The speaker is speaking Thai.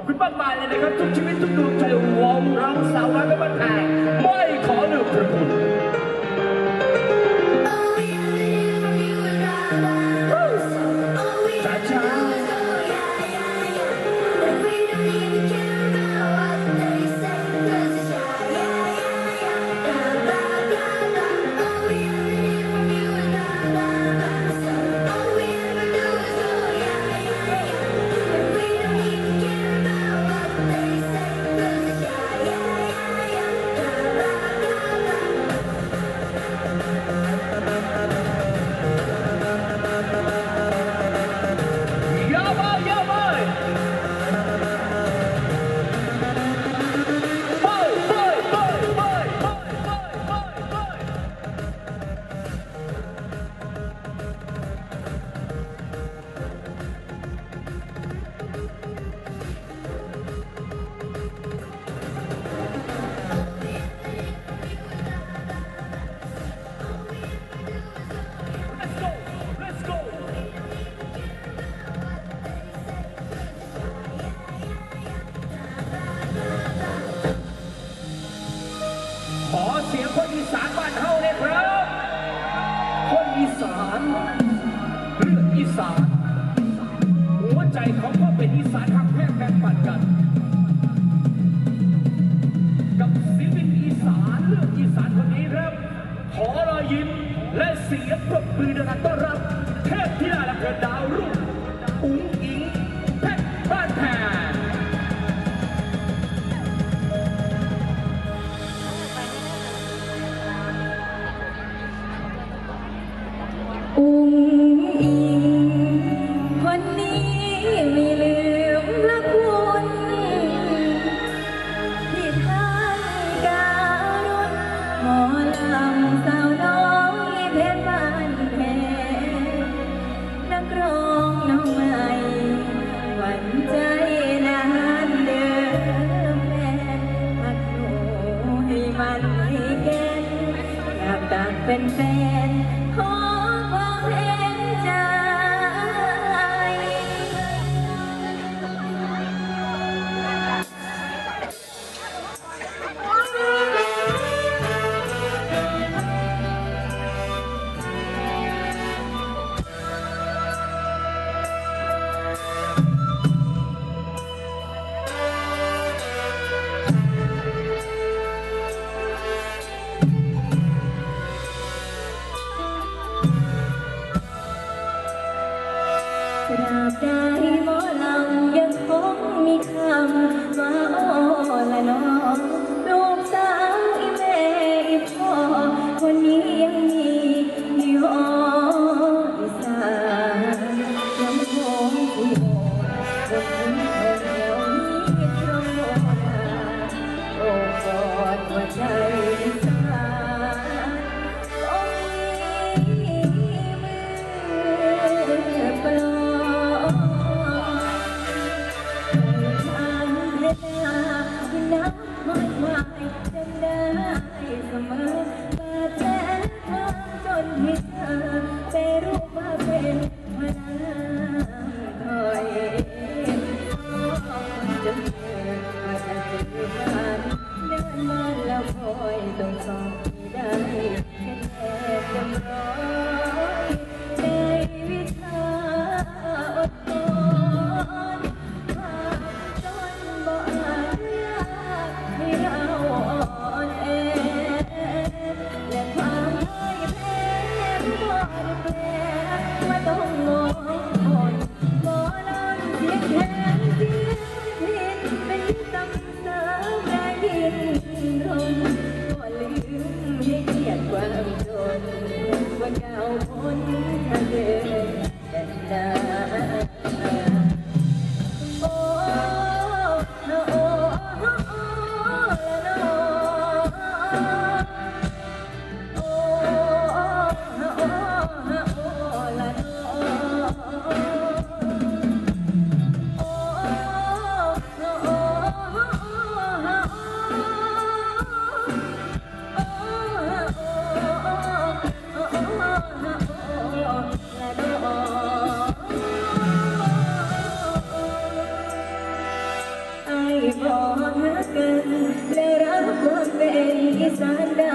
อบคุณมากมายเลยนะครับ ทุกชีวิตทุกดวงใจรวมเราสาวน้อยไม่บ้านแพงไม่ขอลืมพระคุณ อย เป็น